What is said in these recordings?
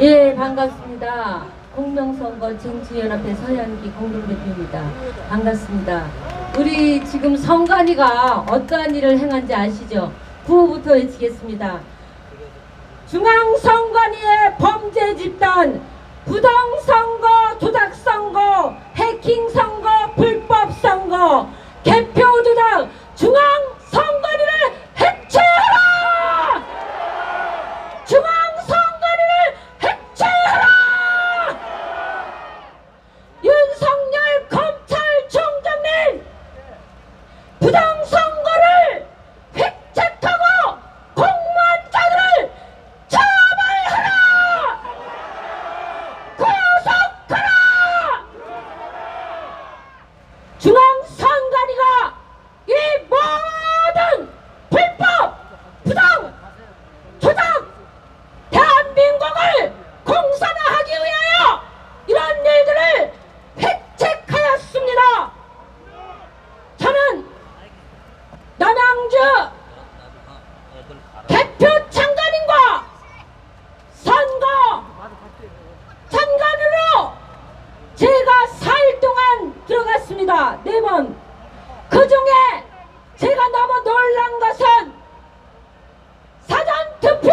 예, 반갑습니다. 공명선거 정치연합회 서현기 공동대표입니다. 반갑습니다. 우리 지금 선관위가 어떠한 일을 행한지 아시죠? 구호부터 외치겠습니다. 중앙선관위의 범죄 집단 부정선거, 조작선거, 해킹선거, 불법선거, 개표 조작, 중앙 to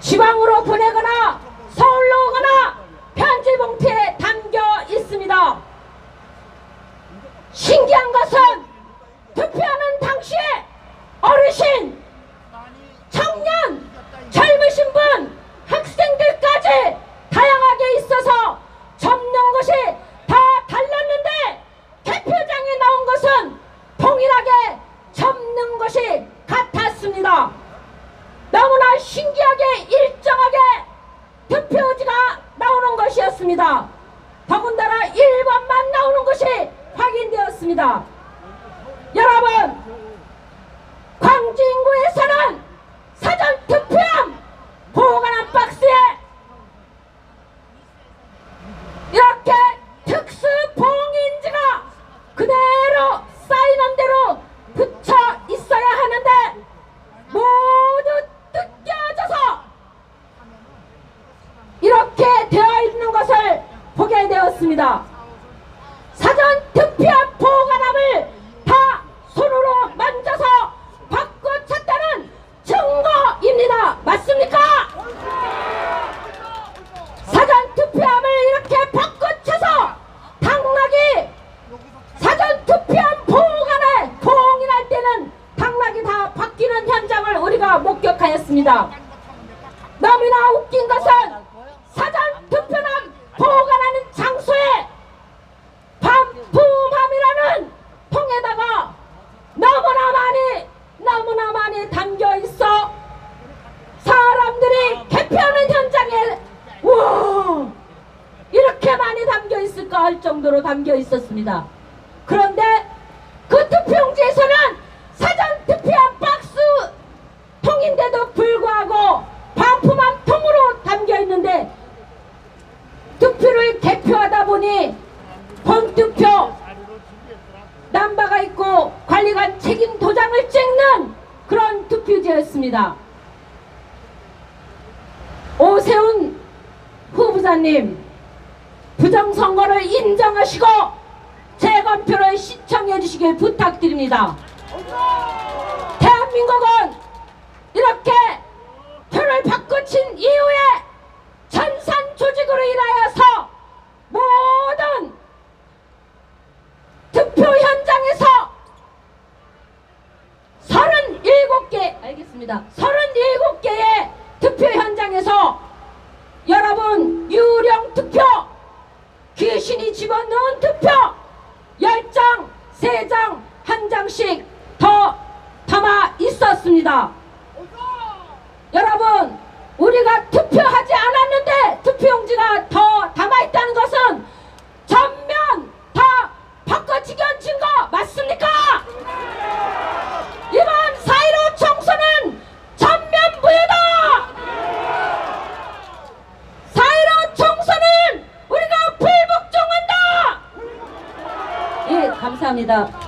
지방으로 보내거나 서울로 오거나 편지 봉투에 담겨 있습니다. 신기한 것 있습니다. 여러분 광진구에서는 사전투표함 보관한 박스에 이렇게 특수 봉인지가 그대로 사인한 대로 붙여 있어야 하는데 모두 뜯겨져서 이렇게 되어 있는 것을 보게 되었습니다. 있습니다. 너무나 웃긴 것은 사전 투표함 보관하는 장소에 반품함이라는 통에다가 너무나 많이 너무나 많이 담겨 있어 사람들이 개표하는 현장에 우와 이렇게 많이 담겨 있을까 할 정도로 담겨 있었습니다. 본투표 남바가 있고 관리관 책임 도장을 찍는 그런 투표지였습니다. 오세훈 후보자님 부정선거를 인정하시고 재검표를 시청해 주시길 부탁드립니다. 대한민국은 이렇게 표를 바꿔친 이후에 전산 조직으로 인하여서 모든 투표 현장에서 37개 알겠습니다. 37개의 투표 현장에서 여러분 유령 투표 귀신이 집어넣은 투표 10장, 3장, 한 장씩 더 담아 있었습니다. 여러분 우리가 투표하지 않았는데 투표용지가 더 담아 있다는 것은 전면 다 바꿔치기 한 증거 맞습니까? 이번 4.15 총선은 전면 무효다! 4.15 총선은 우리가 불복종한다! 예, 감사합니다.